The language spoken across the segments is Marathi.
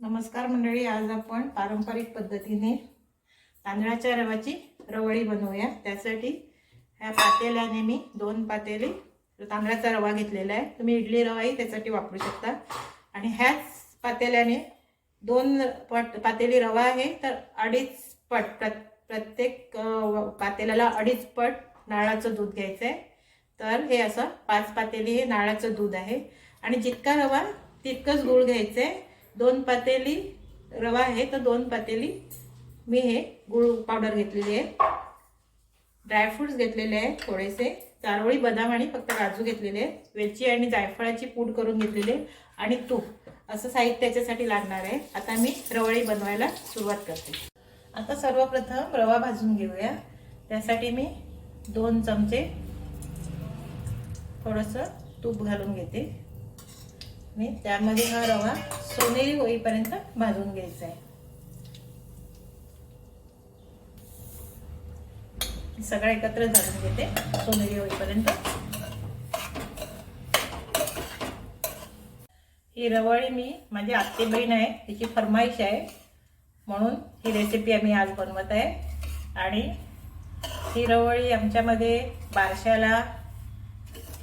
नमस्कार मंडळी आज आपण पारंपरिक पद्धतीने तांदळाच्या रवाची रवळी बनवूया. त्यासाठी ह्या पातेल्याने मी दोन पातेले तांदळाचा रवा घेतलेला आहे. तुम्ही इडली रवाही त्यासाठी वापरू शकता. आणि ह्याच पातेल्याने दोन पट पातेली रवा आहे तर अडीच पट प्र प्रत्येक पातेल्याला अडीच पट नारळाचं दूध घ्यायचं आहे. तर हे असं पाच पातेली हे नारळाचं दूध आहे. आणि जितका रवा तितकंच गूळ घ्यायचं आहे. दोन पातेली रवा आहे तर दोन पातेली मी हे गुळ पावडर घेतलेली आहे. ड्रायफ्रूट्स घेतलेले आहेत थोडेसे. चारोळी बदाम आणि फक्त काजू घेतलेले आहेत. वेलची आणि जायफळाची पूड करून घेतलेली आहे. आणि तूप असं साहित्य त्याच्यासाठी लागणार आहे. आता मी रवळी बनवायला सुरुवात करते. आता सर्वप्रथम रवा भाजून घेऊया. त्यासाठी मी दोन चमचे थोडंसं तूप घालून घेते. मी त्यामध्ये हा रवा सोनेरी होईपर्यंत भाजून घ्यायचा आहे. सगळं एकत्र घालून घेते. सोनेरी होईपर्यंत. ही रवळी मी माझी आत्ते बहीण आहे तिची फरमाईश आहे. म्हणून ही रेसिपी आम्ही आज बनवत आहे. आणि ही रवळी आमच्यामध्ये बारशाला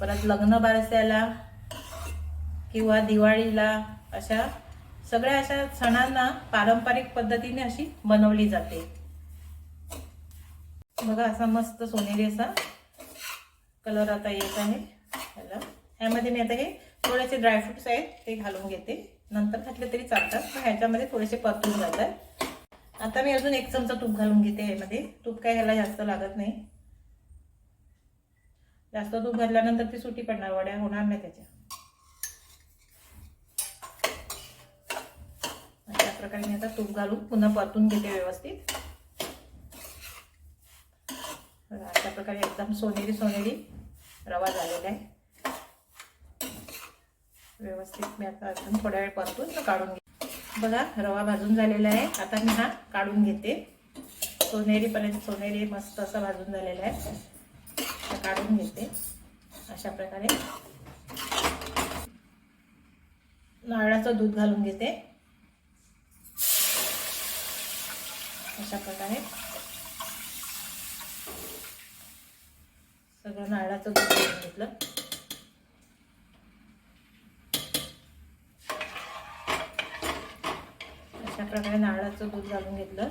परत लग्न बारशाला किंवा दिवाळीला अशा सगळ्या अशा सणांना पारंपरिक पद्धतीने अशी बनवली जाते. बघा असा मस्त सोनेरी असा कलर आता येत आहे. ह्यामध्ये मी आता हे थोडेसे ड्रायफ्रुट्स आहेत ते घालून घेते. नंतर घातले तरी चालतात पण ह्याच्यामध्ये थोडेसे परतून जातात. आता मी अजून एक चमचा तूप घालून घेते ह्यामध्ये. तूप काय ह्याला जास्त लागत नाही. जास्त तूप घातल्यानंतर ती सुटी पडणार वड्या होणार नाही त्याच्या अशा प्रकारे मी आता तूप घालून पुन्हा परतून घेते व्यवस्थित. अशा प्रकारे एकदम सोनेरी सोनेरी रवा झालेला आहे. व्यवस्थित मी आता अजून थोड्या वेळ परतून काढून घे बघा रवा भाजून झालेला आहे. आता मी हा काढून घेते. सोनेरीपर्यंत सोनेरी मस्त असं भाजून झालेला आहे. काढून घेते. अशा प्रकारे. नारळाचं दूध घालून घेते. अशा प्रकारे. सगळं नारळाचं दूध घालून घेतलं. अशा प्रकारे नारळाचं दूध घालून घेतलं.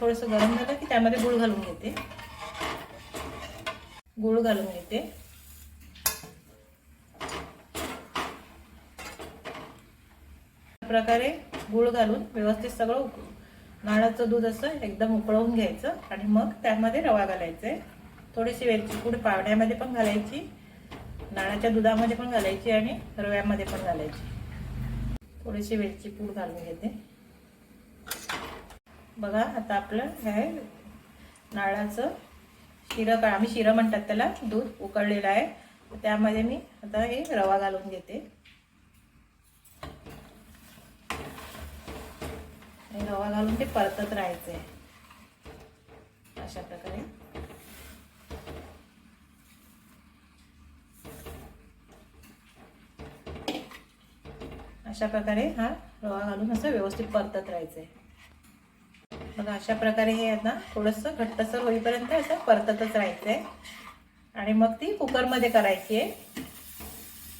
थोडंसं गरम झालं की त्यामध्ये गुळ घालून घेते. गुळ घालून घेते. प्रकारे गुळ घालून व्यवस्थित सगळं उकळून नारळाचं दूध असं एकदम उकळवून घ्यायचं आणि मग त्यामध्ये रवा घालायचा. आहे थोडीशी वेलची पूड पावड्यामध्ये पण घालायची नारळाच्या दुधामध्ये पण घालायची आणि रव्यामध्ये पण घालायची. थोडीशी वेलची पूड घालून घेते. बघा आता आपलं हे नारळाचं शिरं का आम्ही शिरं म्हणतात त्याला दूध उकळलेलं आहे. त्यामध्ये मी आता हे रवा घालून घेते. आणि रवा घालून ते परतत राहायचं आहे अशा प्रकारे. अशा प्रकारे हा रवा घालून असं व्यवस्थित परतत राहायचं आहे मग अशा प्रकारे हे आता थोडंसं घट्टसर होईपर्यंत असं परततच राहायचं आहे आणि मग ती कुकरमध्ये करायची आहे.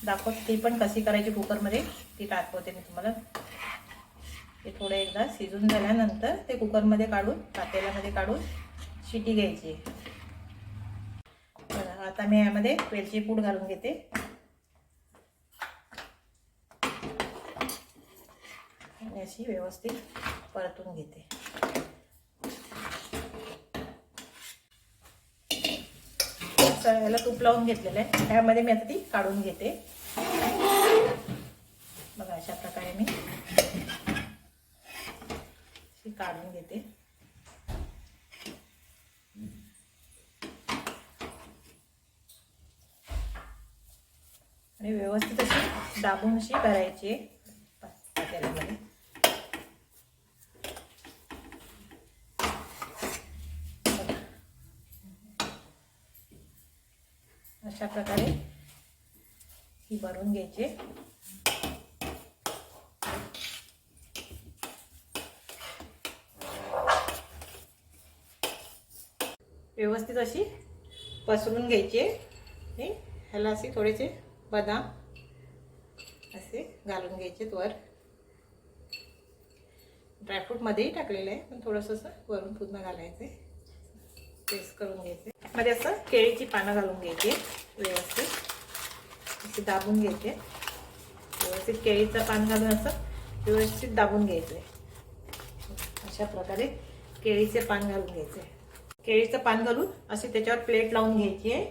दाखव ती पण कशी करायची कुकरमध्ये ती दाखवते मी तुम्हाला. ते थोडं एकदा शिजून झाल्यानंतर ते कुकरमध्ये काढून पातेल्यामध्ये काढून शिटी घ्यायची. आता मी यामध्ये वेलची पूड घालून घेते. आणि अशी व्यवस्थित परतून घेते. याला तूप लावून घेतलेलं आहे. ह्यामध्ये मी आता ती काढून घेते. बघा अशा प्रकारे मी काढून घेते. आणि व्यवस्थित अशी दाबून अशी करायची पातेल्यामध्ये. अशा प्रकारे ही भरून घ्यायची. व्यवस्थित अशी पसरून घ्यायची आहे. आणि ह्याला असे थोडेसे बदाम असे घालून घ्यायचे वर. ड्रायफ्रूटमध्येही टाकलेलं आहे पण थोडंसं असं वरून पुन्हा घालायचं आहे. पेस्ट करून घ्यायचे मध्ये असं केळीची पानं घालून घ्यायची व्यवस्थित. असे दाबून घ्यायचे व्यवस्थित केळीचं पान घालून असं व्यवस्थित दाबून घ्यायचं अशा प्रकारे केळीचे पान घालून घ्यायचे केळीचं पान घालून असे त्याच्यावर प्लेट लावून घ्यायची आहे.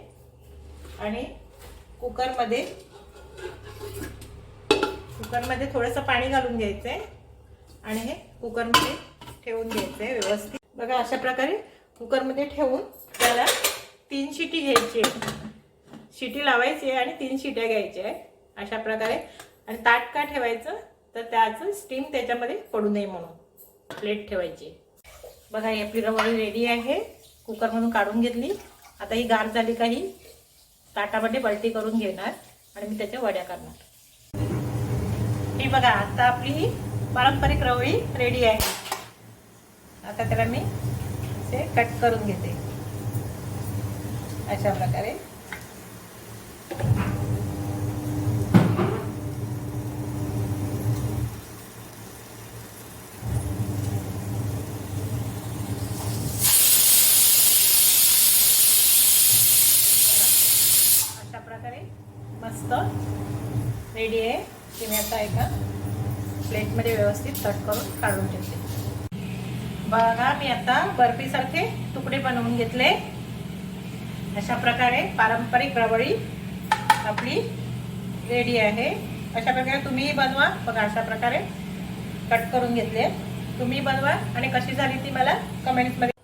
आणि कुकरमध्ये कुकरमध्ये थोडंसं पाणी घालून घ्यायचं आहे आणि हे कुकरमध्ये ठेवून घ्यायचं आहे व्यवस्थित. बघा अशा प्रकारे कुकरमध्ये ठेवून त्याला तीन शिटी घ्यायची आहे. शिटी लावायची आहे आणि तीन शिट्या घ्यायच्या आहे अशा प्रकारे. आणि ताट का ठेवायचं? तर त्याचं स्टीम त्याच्यामध्ये पडू नये म्हणून. प्लेट ठेवायची बघा ही आपली रवळी रेडी आहे. कुकरमधून काढून घेतली. आता ही गार झाली काही ताटामध्ये पलटी करून घेणार आणि मी त्याच्या वड्या करणार. ही बघा आता आपली ही पारंपरिक रवळी रेडी आहे. आता त्याला मी ते कट करून घेते. अशा प्रकारे अशा प्रकारे मस्त. रेडी आहे. ते मी आता एका प्लेटमध्ये व्यवस्थित कट करून काढून ठेवते. बघा मी आता बर्फीसारखे तुकडे बनवून घेतले. अशा प्रकारे पारंपरिक रवळी आपली रेडी आहे. अशा प्रकारे तुम्हीही बनवा. बघा अशा प्रकारे कट करून घेतले. तुम्ही बनवा आणि कशी झाली ती मला कमेंट्समध्ये